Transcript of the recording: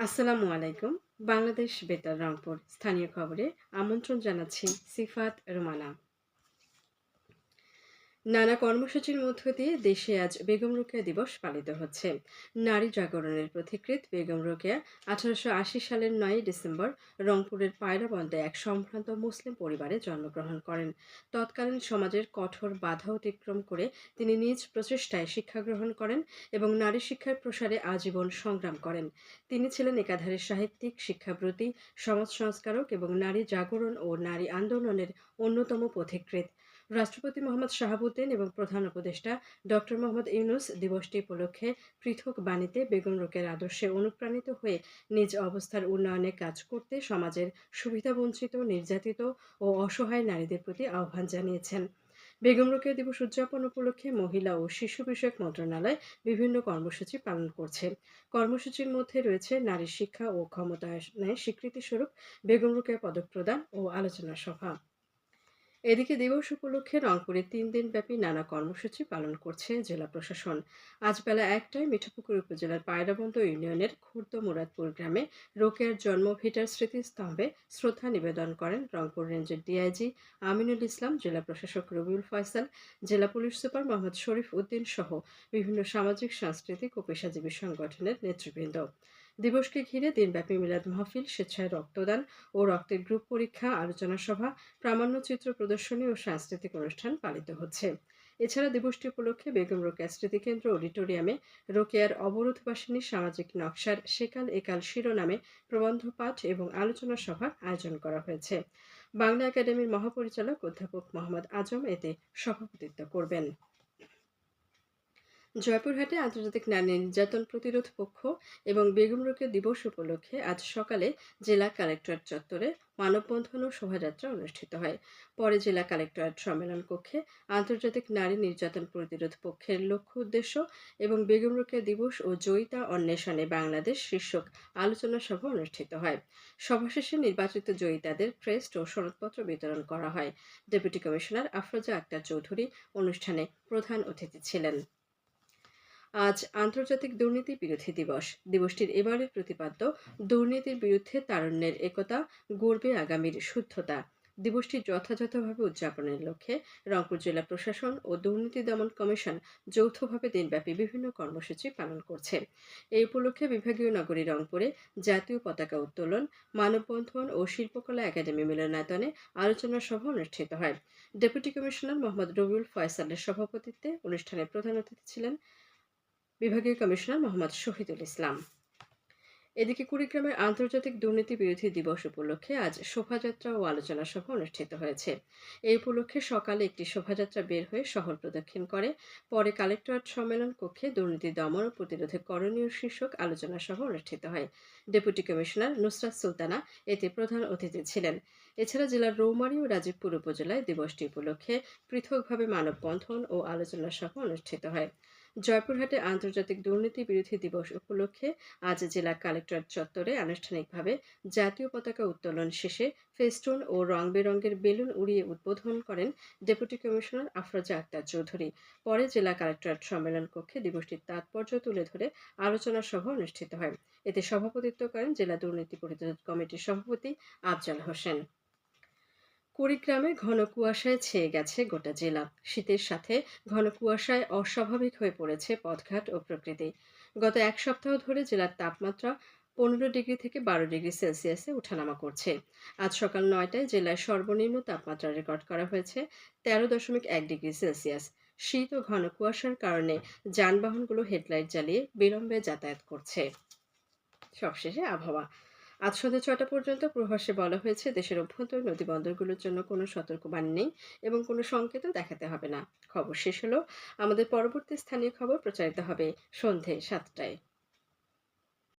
আসসালামু আলাইকুম। বাংলাদেশ বেতার রংপুর স্থানীয় খবরে আমন্ত্রণ জানাচ্ছি সিফাত রুমানা। নানা কর্মসূচির মধ্য দিয়ে দেশে আজ বেগম রোকেয়া দিবস পালিত হচ্ছে। নারী জাগরণের প্রতিকৃত বেগম রোকেয়া আঠারোশো আশি সালের নয় ডিসেম্বর রংপুরের পায়রাবন্দে এক সম্ভ্রান্ত মুসলিম পরিবারে জন্মগ্রহণ করেন। তৎকালীন সমাজের কঠোর বাধা অতিক্রম করে তিনি নিজ প্রচেষ্টায় শিক্ষা গ্রহণ করেন এবং নারী শিক্ষার প্রসারে আজীবন সংগ্রাম করেন। তিনি ছিলেন একাধারে সাহিত্যিক, শিক্ষাব্রতী, সমাজ সংস্কারক এবং নারী জাগরণ ও নারী আন্দোলনের অন্যতম পথিকৃত রাষ্ট্রপতি মোহাম্মদ শাহাবুদ্দিন এবং প্রধান উপদেষ্টা ডক্টর মোহাম্মদ ইউনুস দিবসটি উপলক্ষে পৃথক বাণীতে বেগম রোকের আদর্শে অনুপ্রাণিত হয়ে নিজ অবস্থার উন্নয়নে কাজ করতে সমাজের সুবিধাবঞ্চিত, নির্যাতিত ও অসহায় নারীদের প্রতি আহ্বান জানিয়েছেন। বেগম রোকেয়া দিবস উদযাপন উপলক্ষে মহিলা ও শিশু বিষয়ক মন্ত্রণালয় বিভিন্ন কর্মসূচি পালন করছে। কর্মসূচির মধ্যে রয়েছে নারী শিক্ষা ও ক্ষমতায়নের স্বীকৃতিস্বরূপ বেগম রোকেয়া পদক প্রদান ও আলোচনা সভা। এদিকে দিবস উপলক্ষে রংপুরে তিন দিনব্যাপী নানা কর্মসূচি পালন করছে জেলা প্রশাসন। আজ বেলা একটায় মিঠাপুকুর উপজেলার পায়রাবন্দ ইউনিয়নের খুর্দ মুরাদপুর গ্রামে রোকেয়ার জন্ম ভিটার স্মৃতিস্তম্ভে শ্রদ্ধা নিবেদন করেন রংপুর রেঞ্জের ডিআইজি আমিনুল ইসলাম, জেলা প্রশাসক রবিউল ফয়সাল, জেলা পুলিশ সুপার মোহাম্মদ শরীফ উদ্দিন সহ বিভিন্ন সামাজিক, সাংস্কৃতিক ও পেশাজীবী সংগঠনের নেতৃবৃন্দ। দিবসকে ঘিরে দিনব্যাপী মিলাদ মাহফিল, স্বেচ্ছায় রক্তদান ও রক্তের গ্রুপ পরীক্ষা, আলোচনা সভা প্রামাণ্যচিত্র প্রদর্শনী ও সাংস্কৃতিক অনুষ্ঠান পালিত হচ্ছে। এছাড়া দিবসটি উপলক্ষে বেগম রোকেয়া স্মৃতিকেন্দ্র অডিটোরিয়ামে রোকেয়ার অবরোধবাসিনী সামাজিক নকশার সেকাল একাল শিরোনামে প্রবন্ধ পাঠ এবং আলোচনা সভার আয়োজন করা হয়েছে। বাংলা একাডেমির মহাপরিচালক অধ্যাপক মোহাম্মদ আজম এতে সভাপতিত্ব করবেন। জয়পুরহাটে আন্তর্জাতিক নারী নির্যাতন প্রতিরোধ পক্ষ এবং বেগম রোকেয়া দিবস উপলক্ষে আজ সকালে জেলা কালেক্টরেট চত্বরে মানববন্ধন ও শোভাযাত্রা অনুষ্ঠিত হয়। পরে জেলা কালেক্টরেট সম্মেলন কক্ষে আন্তর্জাতিক নারী নির্যাতন প্রতিরোধ পক্ষের লক্ষ্য উদ্দেশ্য এবং বেগম রোকেয়া দিবস ও জয়িতা অন্বেষণে বাংলাদেশ শীর্ষক আলোচনা সভা অনুষ্ঠিত হয়। সভা শেষে নির্বাচিত জয়িতাদের ক্রেস্ট ও সনদপত্র বিতরণ করা হয়। ডেপুটি কমিশনার আফরোজা আক্তার চৌধুরী অনুষ্ঠানে প্রধান অতিথি ছিলেন। আজ আন্তর্জাতিক দুর্নীতি বিরোধী দিবস। দিবসটির এবারের প্রতিপাদ্য, দুর্নীতির বিরুদ্ধে তারুণ্যের একতা, গড়বে আগামীর শুদ্ধতা। দিবসটি যথাযথভাবে উদযাপনের লক্ষ্যে রংপুর জেলা প্রশাসন ও দুর্নীতি দমন কমিশন যৌথভাবে দিনব্যাপী বিভিন্ন কর্মসূচি পালন করছে। এই উপলক্ষে বিভাগীয় নগরী রংপুরে জাতীয় পতাকা উত্তোলন, মানববন্ধন ও শিল্পকলা একাডেমি মিলনায়তনে আলোচনা সভা অনুষ্ঠিত হয়। ডেপুটি কমিশনার মোহাম্মদ রবিউল ফয়সালের সভাপতিত্বে অনুষ্ঠানে প্রধান অতিথি ছিলেন বিভাগীয় কমিশনার মোহাম্মদ শহীদুল ইসলাম। এদিকে কুড়িগ্রামের আন্তর্জাতিক দুর্নীতি বিরোধী দিবস উপলক্ষে আজ শোভাযাত্রা ও আলোচনা সভা অনুষ্ঠিত হয়েছে। এই উপলক্ষে সকালে একটি শোভাযাত্রা বের হয়ে শহর প্রদক্ষিণ করে, পরে কালেক্টরেট সম্মেলন কক্ষে দুর্নীতি দমন ও প্রতিরোধে করণীয় শীর্ষক আলোচনা সভা অনুষ্ঠিত হয়। ডেপুটি কমিশনার নুসরাত সুলতানা এতে প্রধান অতিথি ছিলেন। এছাড়া জেলার রৌমারী ও রাজীবপুর উপজেলায় দিবসটি উপলক্ষে পৃথকভাবে মানববন্ধন ও আলোচনা সভা অনুষ্ঠিত হয়। জয়পুরহাটে আন্তর্জাতিক দুর্নীতি বিরোধী দিবস উপলক্ষে আজ জেলা কালেক্টরেট চত্বরে আনুষ্ঠানিকভাবে জাতীয় পতাকা উত্তোলন শেষে ফেস্টুন ও রং বেরঙের বেলুন উড়িয়ে উদ্বোধন করেন ডেপুটি কমিশনার আফরোজা আক্তার চৌধুরী। পরে জেলা কালেক্টরেট সম্মেলন কক্ষে দিবসটির তাৎপর্য তুলে ধরে আলোচনা সভা অনুষ্ঠিত হয়। এতে সভাপতিত্ব করেন জেলা দুর্নীতি প্রতিরোধ কমিটির সভাপতি আফজাল হোসেন। কুড়িগ্রামে ঘন কুয়াশায় ছেয়ে গেছে গোটা জেলা। শীতের সাথে ঘন কুয়াশায় অস্বাভাবিক হয়ে পড়েছে পথঘাট ও প্রকৃতি। গত এক সপ্তাহ ধরে জেলার তাপমাত্রা পনেরো ডিগ্রি থেকে বারো ডিগ্রি সেলসিয়াসে ওঠানামা করছে। আজ সকাল নয়টায় জেলায় সর্বনিম্ন তাপমাত্রা রেকর্ড করা হয়েছে তেরো দশমিক এক ডিগ্রি সেলসিয়াস। শীত ও ঘন কুয়াশার কারণে যানবাহনগুলো হেডলাইট জ্বালিয়ে বিলম্বে যাতায়াত করছে। সবশেষে আবহাওয়া। আজ সন্ধ্যা ছটা পর্যন্ত প্রভাসে বলা হয়েছে দেশের অভ্যন্তর নদী বন্দরগুলোর জন্য কোনো সতর্কবাণী নেই এবং কোনো সংকেতও দেখাতে হবে না। খবর শেষ হলো। আমাদের পরবর্তী স্থানীয় খবর প্রচারিত হবে সন্ধে সাতটায়।